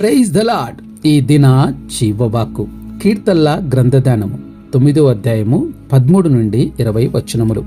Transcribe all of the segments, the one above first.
Praise the lord ఈ దిన జీవవాక్కు కీర్తల్ల గ్రంథదానము తొమ్మిదో అధ్యాయము పదమూడు నుండి ఇరవై వచనములు.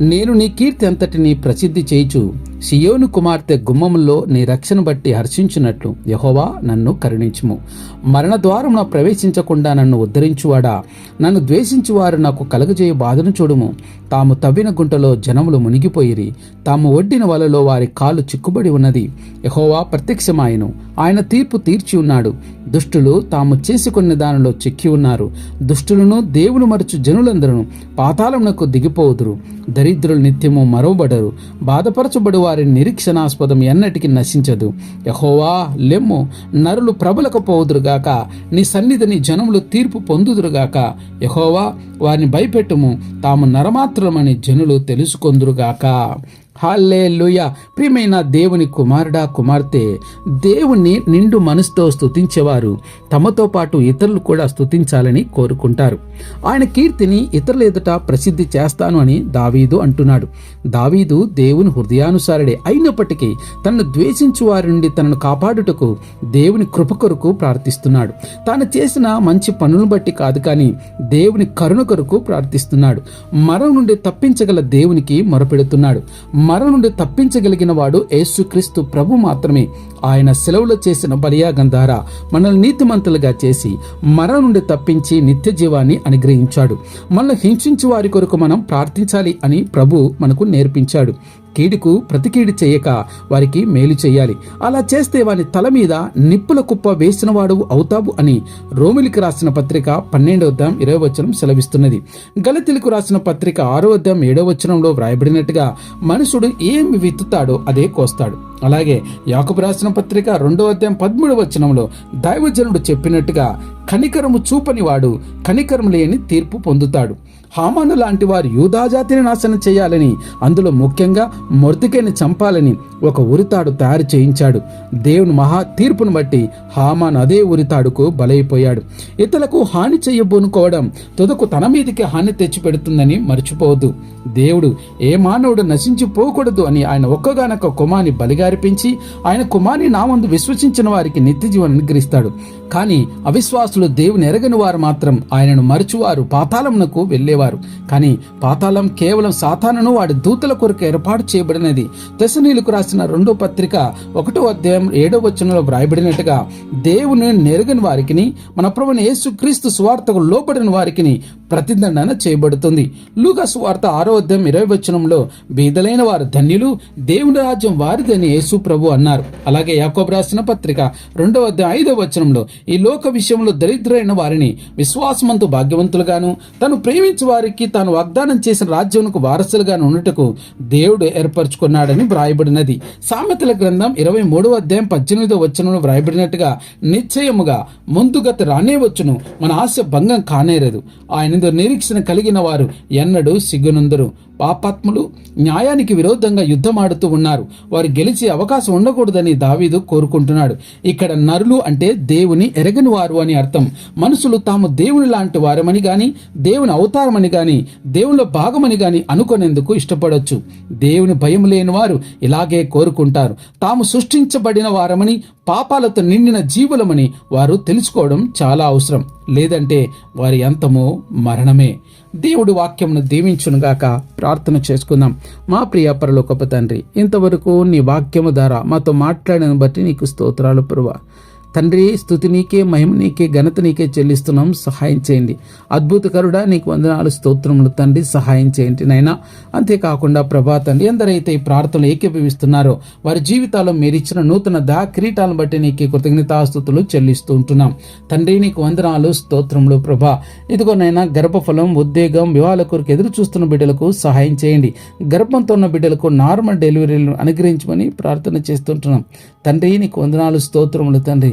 నేను నీ కీర్తి అంతటిని ప్రసిద్ధి చేయుచు సియోను కుమార్తె గుమ్మంలో నీ రక్షణ బట్టి హర్షించినట్లు యహోవా నన్ను కరుణించుము. మరణ ద్వారమున ప్రవేశించకుండా నన్ను ఉద్ధరించువాడా? నన్ను ద్వేషించువారు నాకు కలగజేయ బాధను చూడుము. తాము తవ్విన గుంటలో జనములు మునిగిపోయిరి. తాము ఒడ్డిన వలలో వారి కాలు చిక్కుబడి ఉన్నది. యహోవా ప్రత్యక్షమాయను. ఆయన తీర్పు తీర్చి ఉన్నాడు. దుష్టులు తాము చేసుకున్న దానిలో చిక్కి ఉన్నారు. దుష్టులను దేవుని మరచు జనులందరూ పాతాళమునకు దిగిపోదురు. దరిద్రులు నిత్యము మరవబడరు. బాధపరచబడి వారి నిరీక్షణాస్పదం ఎన్నటికి నశించదు. యహోవా లెమ్ము నరులు ప్రబలకపోదురుగాక నీ సన్నిధిని జనములు తీర్పు పొందుదురుగాక. యహోవా వారిని భయపెట్టుము తాము నరమాత్రమని జనులు తెలుసుకొందురుగాక. హాలేలుయ ప్రియమైన దేవుని కుమారుడా కుమార్తె దేవుణ్ణి నిండు మనసుతో స్తుతించేవారు తమతో పాటు ఇతరులు కూడా స్తుతించాలని కోరుకుంటారు. ఆయన కీర్తిని ఇతరుల ఎదుట ప్రసిద్ధి చేస్తాను అని దావీదు అంటున్నాడు. దావీదు దేవుని హృదయానుసారుడే. అయినప్పటికీ తనను ద్వేషించు వారి నుండి తనను కాపాడుటకు దేవుని కృప కొరకు ప్రార్థిస్తున్నాడు. తాను చేసిన మంచి పనులను బట్టి కాదు కానీ దేవుని కరుణ కొరకు ప్రార్థిస్తున్నాడు. మరణం నుండి తప్పించగల దేవునికి మొరపెడుతున్నాడు. మరణం నుండి తప్పించగలిగిన వాడు యేసుక్రీస్తు ప్రభు మాత్రమే. ఆయన సెలవులో చేసిన బలియాగం ద్వారా మనల్ని నీతిమంతులుగా చేసి మరణం నుండి తప్పించి నిత్య జీవాన్ని అనుగ్రహించాడు. మనల్ని హింసించి వారి కొరకు మనం ప్రార్థించాలి అని ప్రభు మనకు నేర్పించాడు. కీడుకు ప్రతికీడు చేయక వారికి మేలు చేయాలి. అలా చేస్తే వాని తల మీద నిప్పుల కుప్ప వేసినవాడు అవుతావు అని రోమిలికి రాసిన పత్రిక పన్నెండవ అధ్యాయం ఇరవై వచనం సెలవిస్తున్నది. గలతిలకు రాసిన పత్రిక ఆరో అధ్యాయం ఏడవ వచనంలో వ్రాయబడినట్టుగా మనుషుడు ఏమి విత్తుతాడో అదే కోస్తాడు. అలాగే యాకపు రాసిన పత్రిక రెండో అధ్యాయం పదమూడవ వచనంలో దైవజనుడు చెప్పినట్టుగా కనికరము చూపని వాడు కనికరం లేని తీర్పు పొందుతాడు. హామాను లాంటి వారు యూదాజాతిని నాశనం చేయాలని అందులో ముఖ్యంగా మొర్తికేని చంపాలని ఒక ఉరితాడు తయారు చేయించాడు. దేవుని మహా తీర్పును బట్టి హామాన్ అదే ఉరితాడుకు బలైపోయాడు. ఇతరులకు హాని చేయబోనుకోవడం తుదకు తన మీదకి హాని తెచ్చిపెడుతుందని మర్చిపోవద్దు. దేవుడు ఏ మానవుడు నశించిపోకూడదు అని ఆయన ఒక్కగానొక్క కుమాని బలిగారిపించి ఆయన కుమాని నామందు విశ్వసించిన వారికి నిత్య జీవనం అనుగ్రహిస్తాడు. కానీ అవిశ్వాసులు దేవుని ఎరగని వారు మాత్రం ఆయనను మరచువారు పాతాళమునకు వెళ్ళేవారు. కానీ పాతాళం కేవలం సాతానును వాడి దూతల కొరకు ఏర్పాటు చేయబడినది. దశనీలకు రాసిన రెండో పత్రిక ఒకటో అధ్యాయం ఏడో వచనంలో వ్రాయబడినట్టుగా దేవుని నెరగని వారికిని మన ప్రభుని యేసు క్రీస్తు సువార్తకు లోపడిన వారికిని ప్రతిదండన చేయబడుతుంది. లూగస్ వార్త ఆరో అధ్యాయం ఇరవై వచనంలో బీదలైన వారు ధన్యులు దేవుని రాజ్యం వారిదని యేసు ప్రభు అన్నారు. అలాగే యాకోబ్ రాసిన పత్రిక రెండవ అధ్యాయం ఐదవ వచనంలో ఈ లోక విషయంలో దరిద్రైన వారిని విశ్వాసమంతు భాగ్యవంతులుగాను తను ప్రేమించే వారికి తాను వాగ్దానం చేసిన రాజ్యంకు వారసులుగాను ఉన్నట్టుకు దేవుడు ఏర్పరచుకున్నాడని వ్రాయబడినది. సామెతల గ్రంథం ఇరవై మూడవ అధ్యాయం పద్దెనిమిదవ వచనంలో వ్రాయబడినట్టుగా నిశ్చయముగా ముందుగత రానే వచ్చును మన ఆశ భంగం కానేరదు. ఆయన నిరీక్షణ కలిగిన వారు ఎన్నడూ సిగ్గునందరు. పాపాత్ములు న్యాయానికి విరోధంగా యుద్ధమాడుతూ ఉన్నారు. వారు గెలిచే అవకాశం ఉండకూడదని దావీదు కోరుకుంటున్నాడు. ఇక్కడ నరులు అంటే దేవుని ఎరగని వారు అని అర్థం. మనుషులు తాము దేవుని లాంటి వారమని గాని దేవుని అవతారమని గాని దేవునిలో భాగమని గాని అనుకునేందుకు ఇష్టపడవచ్చు దేవుని భయం లేని వారు ఇలాగే కోరుకుంటారు. తాము సృష్టించబడిన వారమని పాపాలతో నిండిన జీవులమని వారు తెలుసుకోవడం చాలా అవసరం. లేదంటే వారి అంతము మరణమే. దేవుడి వాక్యమును దీవించునుగాక ప్రార్థన చేసుకుందాం. మా ప్రియ పరలోకపు తండ్రి ఇంతవరకు నీ వాక్యము ద్వారా మాతో మాట్లాడిన బట్టి నీకు స్తోత్రాలు ప్రభా తండ్రి స్థుతి నీకే మహిమ నీకే ఘనత నీకే చెల్లిస్తున్నాం. సహాయం చేయండి. అద్భుతకరుడా నీకు వందనాలు స్తోత్రములు తండ్రి సహాయం చేయండి నైనా అంతేకాకుండా ప్రభా తండ్రి ఎందరైతే ఈ ప్రార్థనలు ఏకీభవిస్తున్నారో వారి జీవితాల్లో మీరు ఇచ్చిన నూతన దా కిరీటాలను బట్టి నీకే కృతజ్ఞతాస్తుతులు చెల్లిస్తూ ఉంటున్నాం. తండ్రి నీకు వందనాలు స్తోత్రములు ప్రభా. ఇదిగోనైనా గర్భఫలం ఉద్వేగం వివాహాల కొరకు ఎదురు చూస్తున్న బిడ్డలకు సహాయం చేయండి. గర్భంతో ఉన్న బిడ్డలకు నార్మల్ డెలివరీలు అనుగ్రహించమని ప్రార్థన చేస్తుంటున్నాం తండ్రి నీకు వందనాలు స్తోత్రములు తండ్రి.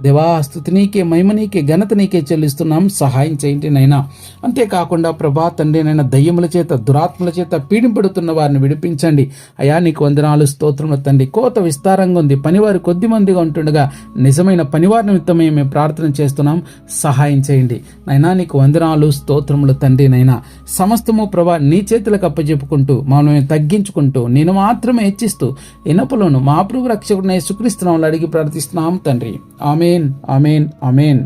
దేవా స్థుతి నీకే మహిమ నీకే ఘనత నీకే చెల్లిస్తున్నాం. సహాయం చేయండి నైనా అంతేకాకుండా ప్రభా తండ్రి నైనా దయ్యముల చేత దురాత్మల చేత పీడింపడుతున్న వారిని విడిపించండి. అయా నీకు వందనాలు స్తోత్రములు తండ్రి. కోత విస్తారంగా ఉంది. పనివారు కొద్ది మందిగా ఉంటుండగా నిజమైన పనివారి నిమిత్తమే మేము ప్రార్థన చేస్తున్నాం. సహాయం చేయండి. నైనా నీకు వందనాలు స్తోత్రములు తండ్రి నైనా సమస్తము ప్రభా నీ చేతులకు అప్పచెప్పుకుంటూ మమ్మల్ని తగ్గించుకుంటూ నేను మాత్రమే హెచ్చిస్తూ ఇనపులను మా ప్రభు రక్షకుడిని సుక్రీస్తున్నాం అడిగి ప్రార్థిస్తున్నాం తండ్రి. ఆమె அமேன் அமேன் அமேன்